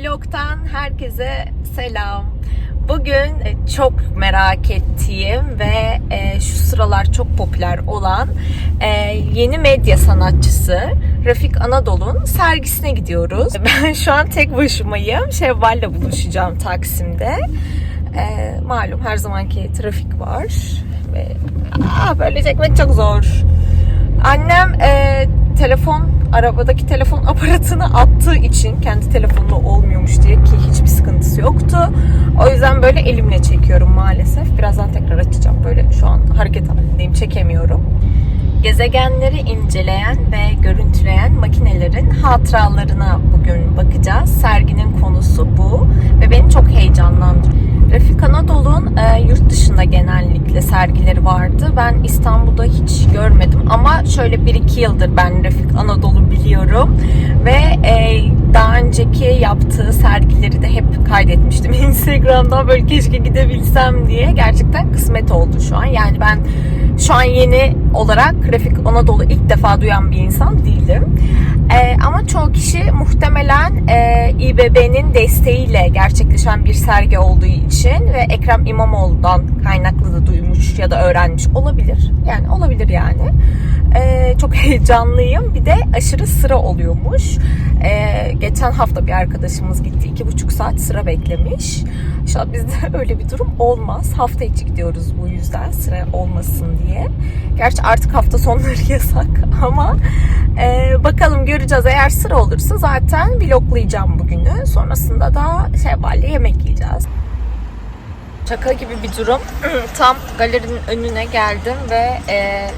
Vlog'tan herkese selam. Bugün e, çok merak ettiğim ve e, şu sıralar çok popüler olan e, yeni medya sanatçısı Rafik Anadolu'nun sergisine gidiyoruz. Ben şu an tek başımayım. Şevval'le buluşacağım Taksim'de. Malum her zamanki trafik var. Ve aa, böyle çekmek çok zor. Annem telefon, arabadaki telefon aparatını attığı için kendi telefonla olmuyormuş diye ki hiçbir sıkıntısı yoktu. O yüzden böyle elimle çekiyorum maalesef. Birazdan tekrar açacağım. Böyle şu an hareket halindeyim, çekemiyorum. Gezegenleri inceleyen ve görüntüleyen makinelerin hatıralarına bugün bakacağız. Serginin konusu bu ve beni çok heyecanlandırdı. Refik Anadolu'nun e, yurt dışında genellikle sergileri vardı. Ben İstanbul'da hiç görmedim şöyle 1-2 yıldır ben Refik Anadolu biliyorum ve e, daha önceki yaptığı sergileri de hep kaydetmiştim Instagram'dan böyle keşke gidebilsem diye. Gerçekten kısmet oldu şu an. Yani ben şu an yeni olarak Refik Anadolu ilk defa duyan bir insan değilim. Ee, ama çoğu kişi muhtemelen e, İBB'nin desteğiyle gerçekleşen bir sergi olduğu için ve Ekrem İmamoğlu'dan kaynaklı da duymuş ya da öğrenmiş olabilir. Yani olabilir yani. Ee, çok heyecanlıyım. Bir de aşırı sıra oluyormuş. Ee, geçen hafta bir arkadaşımız gitti. iki buçuk saat sıra beklemiş. İnşallah bizde öyle bir durum olmaz. Hafta içi gidiyoruz bu yüzden sıra olmasın diye. Gerçi artık hafta sonları yasak ama e, bakalım göreceğiz. Eğer sıra olursa zaten vloglayacağım bugünü. Sonrasında da Şevval'le yemek yiyeceğiz. Şaka gibi bir durum. Tam galerinin önüne geldim ve e,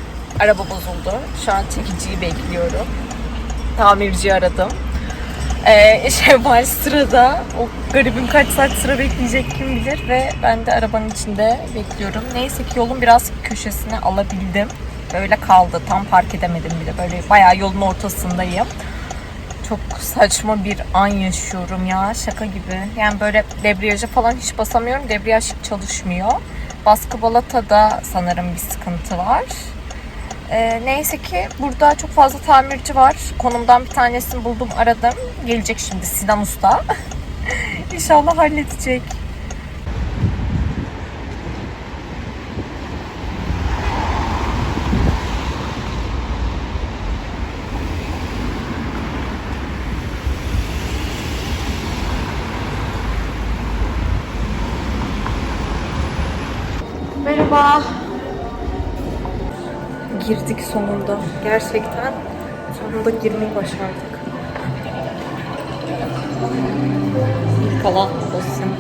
araba bozuldu. Şu an çekiciyi bekliyorum. Tamirciyi aradım. Ee, Şevval sırada. O garibim kaç saat sıra bekleyecek kim bilir ve ben de arabanın içinde bekliyorum. Neyse ki yolun biraz köşesine alabildim. Böyle kaldı. Tam park edemedim bile. Böyle bayağı yolun ortasındayım. Çok saçma bir an yaşıyorum ya. Şaka gibi. Yani böyle debriyaja falan hiç basamıyorum. Debriyaj hiç çalışmıyor. Baskı balatada sanırım bir sıkıntı var. Ee, neyse ki burada çok fazla tamirci var. Konumdan bir tanesini buldum, aradım. Gelecek şimdi Sinan Usta. İnşallah halledecek. Merhaba. Girdik sonunda. Gerçekten sonunda girmeyi başardık. İlk alan olsun.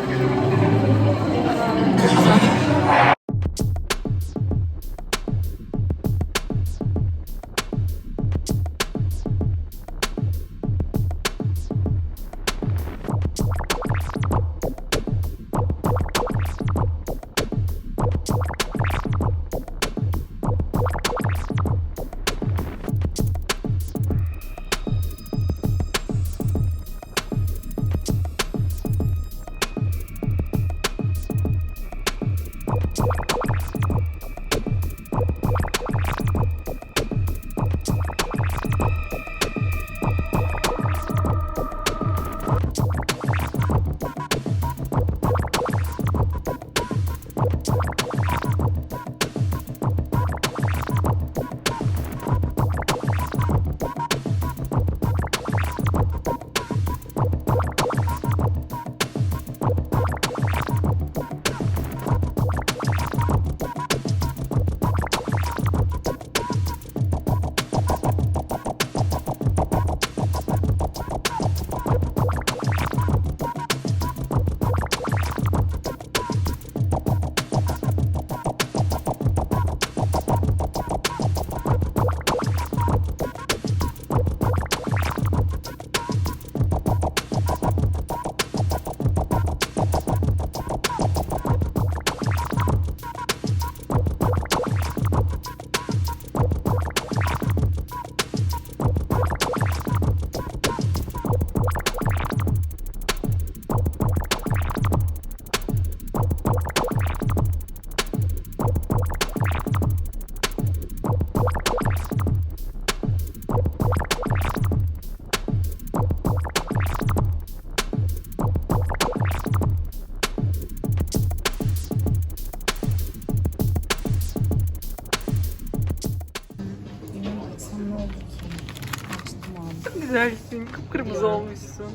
Güzelsin. Kıpkırmızı olmuşsun.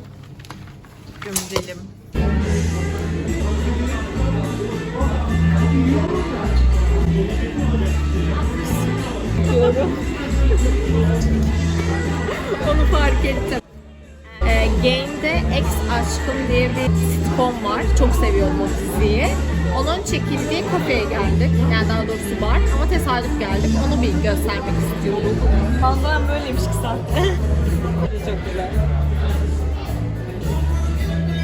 Gömülelim. Diyorum. Onu fark ettim. E, Game'de Ex Aşkım diye bir sitcom var. Çok seviyorum o diziyi. Onun çekildiği kafeye geldik. Yani daha doğrusu bar ama tesadüf geldik. Onu bir göstermek istiyorum. Manzaram böyleymiş ki sen.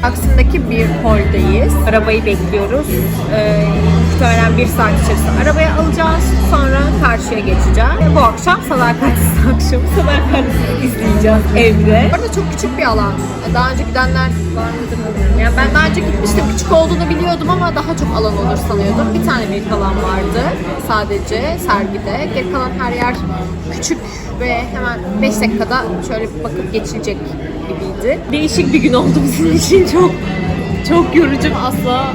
Taksim'deki bir holdayız. Arabayı bekliyoruz. Ee, muhtemelen bir saat içerisinde arabayı alacağız. Sonra karşıya geçeceğiz. Ve bu akşam sadakatsiz akşam sadakatsiz izleyeceğiz evde. Orada çok küçük bir alan. Daha önce gidenler var mıdır. Yani ben daha önce gitmiştim. Küçük olduğunu biliyordum ama daha çok alan olur sanıyordum. Bir tane büyük alan vardı sadece sergide. Geri kalan her yer küçük ve hemen 5 dakikada şöyle bir bakıp geçilecek gibiydi. Değişik bir gün oldu bizim için çok çok yorucu asla.